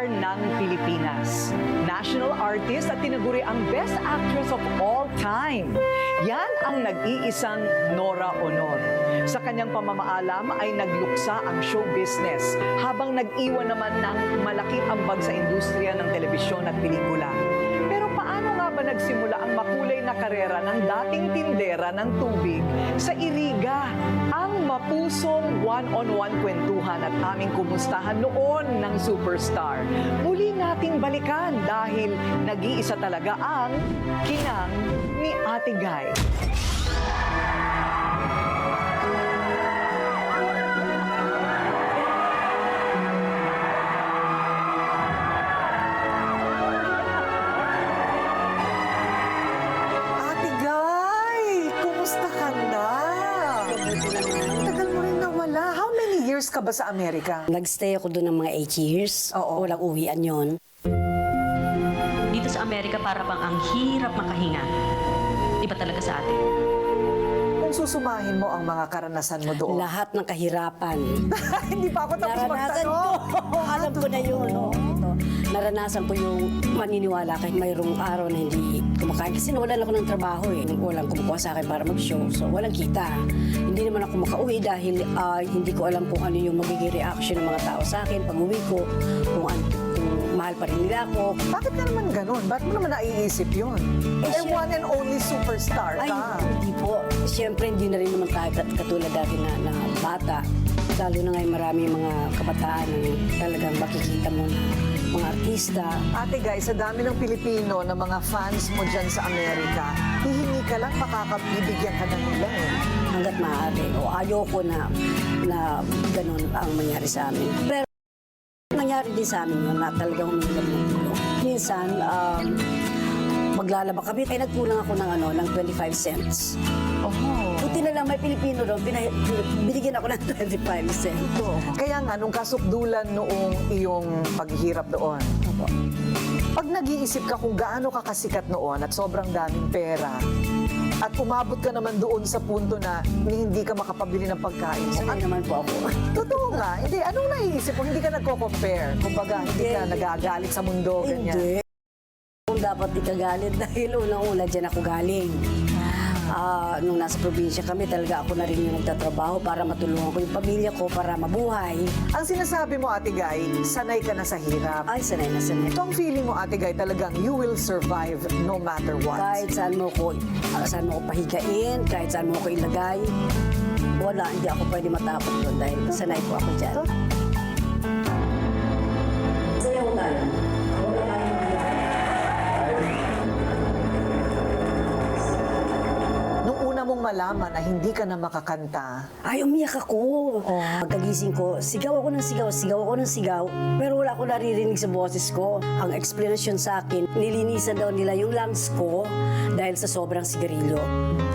superstar ng Pilipinas. National artist at tinaguri ang best actress of all time. Yan ang nag-iisang Nora Honor. Sa kanyang pamamaalam ay nagluksa ang show business habang nag-iwan naman ng malaki ambag sa industriya ng telebisyon at pelikula. Pero paano nga ba nagsimula ang karera ng dating tindera ng tubig sa Iriga? Ang mapusong one-on-one kwentuhan at aming kumustahan noon ng superstar. Muli nating balikan dahil nag-iisa talaga ang kinang ni Ate Guy. Ka ba sa Amerika? Nagstay ako doon ng mga 8 years. Oo. Walang uwian yon. Dito sa Amerika para bang ang hirap makahinga. Iba talaga sa atin. Kung susumahin mo ang mga karanasan mo doon. Lahat ng kahirapan. Hindi pa ako tapos Naranasan ko. magtanong. Alam ko na yun. oo. Ito. Naranasan ko yung maniniwala kahit mayroong araw na hindi kumakain. Kasi nawalan ako ng trabaho eh. Walang kumukuha sa akin para mag-show. So, walang kita. Hindi naman ako makauwi dahil ah, hindi ko alam kung ano yung magiging reaction ng mga tao sa akin pag uwi ko. Kung, an- kung mahal pa rin nila ako. Bakit ka naman ganun? Bakit mo naman naiisip yun? Eh, siya- one and only superstar Ay, ka. hindi po. Siyempre, hindi na rin naman tayo kat- katulad dati na, na bata. Lalo na ngayon marami mga kabataan na talagang makikita mo na mga artista. Ate guys, sa dami ng Pilipino na mga fans mo dyan sa Amerika, hihingi ka lang, makakabibigyan ka na nila eh. hanggat maaari. O ayoko na, na ganun ang mangyari sa amin. Pero nangyari din sa amin yun na talagang humihilang ng tulong. Minsan, um, maglalaba kami. Ay, nagkulang ako ng, ano, ng 25 cents. Oh. Buti na lang may Pilipino doon, pina- binigyan ako ng 25 cents. Kaya nga, nung kasukdulan noong iyong paghihirap doon, Opo. pag nag-iisip ka kung gaano ka kasikat noon at sobrang daming pera, at umabot ka naman doon sa punto na hindi ka makapabili ng pagkain. So, Sanay naman po ako. Totoo nga. Hindi, anong naiisip mo? Hindi ka nagko-compare. Kumbaga, hindi ka Hindi. nagagalit sa mundo, ganyan. Hindi. Dapat ikagalit dahil unang-una dyan ako galing. Ah, nung nasa probinsya kami, talaga ako na rin yung nagtatrabaho para matulungan ko yung pamilya ko para mabuhay. Ang sinasabi mo, Ate Guy, sanay ka na sa hirap. Ay, sanay na sanay. Ito ang feeling mo, Ate Guy, talagang you will survive no matter what. Kahit saan mo ko, ah, saan mo ko pahigain, kahit saan mo ko ilagay, wala, hindi ako pwede matapos doon dahil sanay po ako dyan. Sayaw tayo. Mong malaman na hindi ka na makakanta, Ay, umiyak ako. Pagkagising ko, sigaw ako ng sigaw, sigaw ako ng sigaw, pero wala ako naririnig sa boses ko. Ang explanation sa akin, nilinisan daw nila yung lungs ko dahil sa sobrang sigarilyo.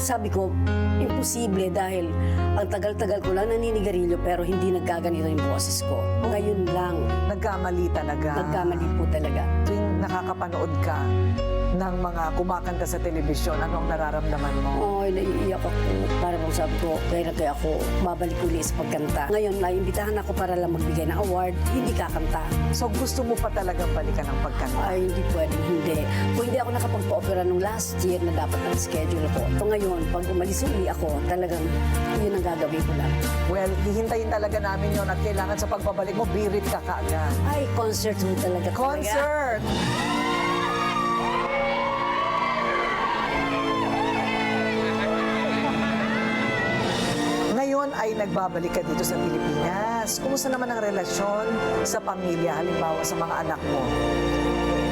Sabi ko, imposible dahil ang tagal-tagal ko lang naninigarilyo pero hindi nagkaganito yung boses ko. Ngayon lang, nagkamali talaga. nagkamali po talaga. Tuwing nakakapanood ka ng mga kumakanta sa telebisyon, ano ang nararamdaman mo? Ay, naiiyak ako. Para bang sabi ko, kaya na kaya ako babalik uli sa pagkanta. Ngayon, naimbitahan ako para lang magbigay ng award, hindi kakanta. So gusto mo pa talagang balikan ng pagkanta? Ay, hindi pwede, hindi. Kung hindi ako nakapagpa-opera nung last year na dapat ang schedule ko. So ngayon, pag umalis uli ako, talagang yun ang gagawin ko lang. Well, hihintayin talaga namin yon at kailangan sa pagbabalik mo, birit ka kaagad. Ay, concert mo talaga. talaga. Concert! Ngayon nagbabalik ka dito sa Pilipinas. Kumusta naman ang relasyon sa pamilya, halimbawa sa mga anak mo?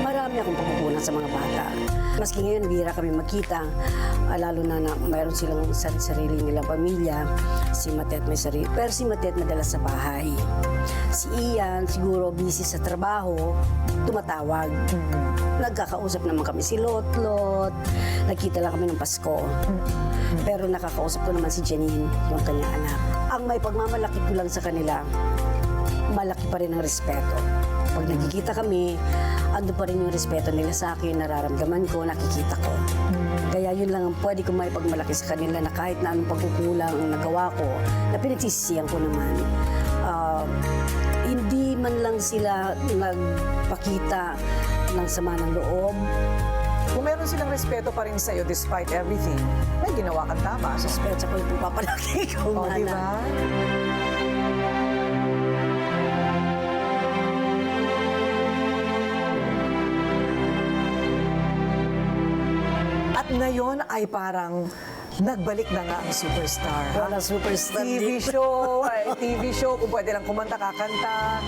Marami akong pagkukunan sa mga bata. Maski ngayon, bihira kami magkita. Ah, lalo na na mayroon silang sar- sarili nilang pamilya. Si Matet may sarili. Pero si Matet madalas sa bahay. Si Ian, siguro busy sa trabaho, tumatawag. Nagkakausap naman kami si Lotlot. Nagkita lang kami ng Pasko. Pero nakakausap ko naman si Janine, yung kanyang anak. Ang may pagmamalaki ko lang sa kanila, malaki pa rin ang respeto. Pag nagkikita kami, ando pa rin yung respeto nila sa akin, nararamdaman ko, nakikita ko. Kaya yun lang ang pwede ko may pagmalaki sa kanila na kahit na anong pagkukulang ang nagawa ko, na pinagsisisiyan ko naman. Ah, hindi man lang sila nagpakita ng sama ng loob. Kung meron silang respeto pa rin sa'yo despite everything, may ginawa kang tama. So, Respeto ko yung papalaki ko. oh, di ba? At ngayon ay parang nagbalik na nga ang superstar. Wala superstar TV dito. show, ay, TV show, kung pwede lang kumanta, kakanta.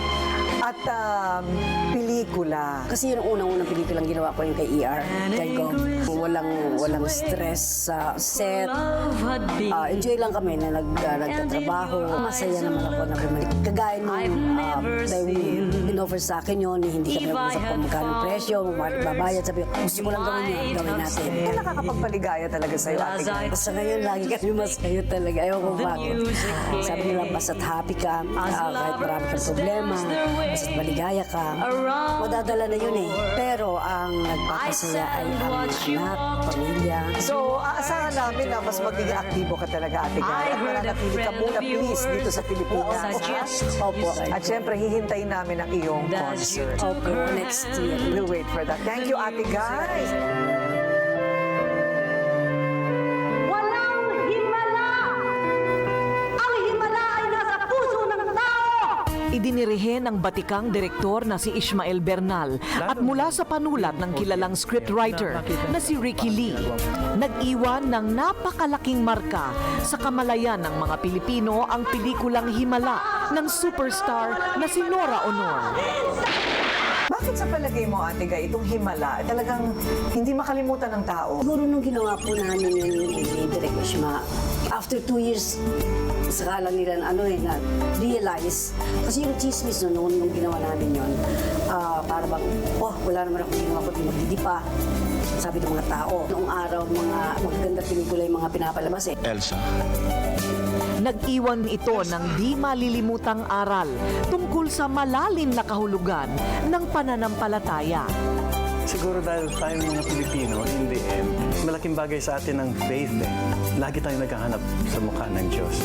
At um. Kasi yun ang unang-unang pelikulang ginawa ko yung kay ER, kay Gog. Walang, walang stress sa set. Ah, enjoy lang kami na nag, ah, nagtatrabaho. Masaya naman ako na bumalik. Kagaya nung uh, dahil in-offer sa akin yun, hindi kami nag-usap kung magkano ang presyo, babayad. Sabi ko, gusto ko lang gawin yun, gawin natin. Eh, nakakapagpaligaya talaga sa'yo, Ate. Basta ngayon, lagi kami masaya talaga. Ayaw ko bakit. Sabi nila, basta't happy ka, ah, kahit marami kang problema, basta't maligaya ka, madadala na yun eh. Pero ang nagpapasaya ay ang anak, pamilya. So, aasahan namin na mas magiging aktibo ka talaga, Ate Guy. At mananatili ka muna, please, dito sa Pilipinas. Opo. At syempre, hihintayin namin ang iyong concert. Opo, next year. We'll wait for that. Thank you, Ate Guy. Idinirihe ng batikang direktor na si Ishmael Bernal at mula sa panulat ng kilalang scriptwriter na si Ricky Lee, nag-iwan ng napakalaking marka sa kamalayan ng mga Pilipino ang pelikulang Himala ng superstar na si Nora Honor. Bakit sa palagay mo, Ate Guy, itong himala, talagang hindi makalimutan ng tao? Siguro nung ginawa po namin yun ni Direk Ishma, after two years, saka lang nila ano eh, na realize. Kasi yung chismis no, noon nung ginawa namin yun, ah, para bang, oh, wala naman akong ginawa kundi magdidipa. Sabi ng mga tao. Noong araw, mga magaganda pelikula yung mga pinapalabas eh. Elsa. Nag-iwan ito ng di malilimutang aral tungkol sa malalim na kahulugan ng pananampalataya. Siguro dahil tayong mga Pilipino, in the end, malaking bagay sa atin ang faith eh. Lagi tayong naghahanap sa mukha ng Diyos.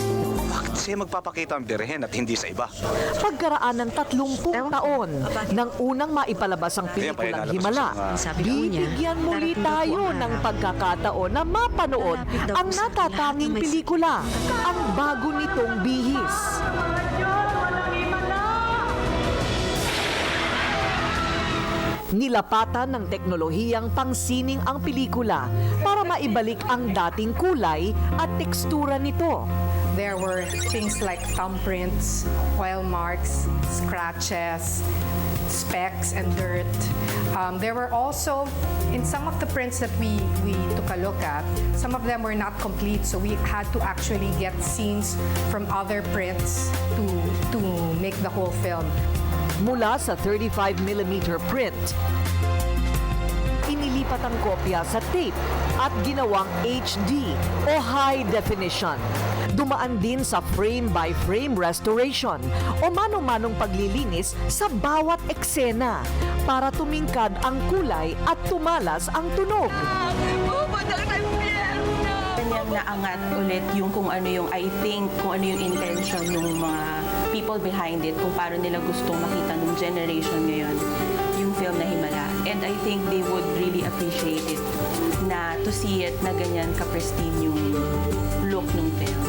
Siya magpapakita ang birhen at hindi sa iba? Pagkaraan ng 30 taon nang unang maipalabas ang pelikulang Himala, bibigyan muli tayo ng pagkakataon na mapanood ang natatanging pelikula, ang bago nitong bihis. Nilapatan ng teknolohiyang pangsining ang pelikula para maibalik ang dating kulay at tekstura nito. There were things like thumbprints, oil marks, scratches, specks, and dirt. Um, there were also, in some of the prints that we, we took a look at, some of them were not complete, so we had to actually get scenes from other prints to, to make the whole film. mula sa 35mm print. Inilipat ang kopya sa tape at ginawang HD o high definition. Dumaan din sa frame-by-frame restoration o manong-manong paglilinis sa bawat eksena para tumingkad ang kulay at tumalas ang tunog. kanyang naangat ulit yung kung ano yung I think, kung ano yung intention ng mga people behind it, kung paano nila gustong makita ng generation ngayon film na Himala. And I think they would really appreciate it na to see it na ganyan ka-pristine yung look ng film.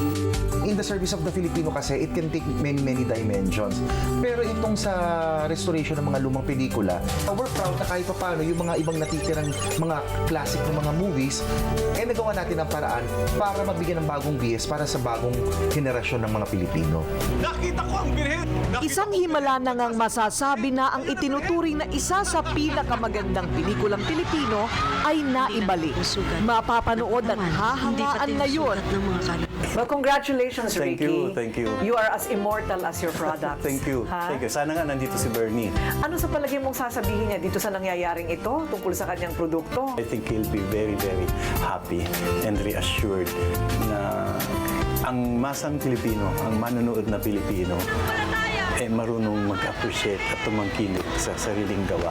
In the service of the Filipino kasi, it can take many, many dimensions. Pero itong sa restoration ng mga lumang pelikula, we're proud na kahit pa paano yung mga ibang natitirang mga classic na mga movies, eh nagawa natin ang paraan para magbigyan ng bagong bias para sa bagong henerasyon ng mga Pilipino. Nakita ko ang birhen! Isang himala na ngang masasabi na ang itinuturing na isa sa pinakamagandang pelikulang Pilipino ay naibalik. Mapapanood at hahangaan ngayon Well, congratulations, Thank Ricky. you, thank you. You are as immortal as your products. Thank you. Ha? Thank you. Sana nga nandito si Bernie. Ano sa palagay mong sasabihin niya dito sa nangyayaring ito tungkol sa kanyang produkto? I think he'll be very, very happy and reassured na ang masang Pilipino, ang manonood na Pilipino, eh marunong mag-appreciate at tumangkilik sa sariling gawa.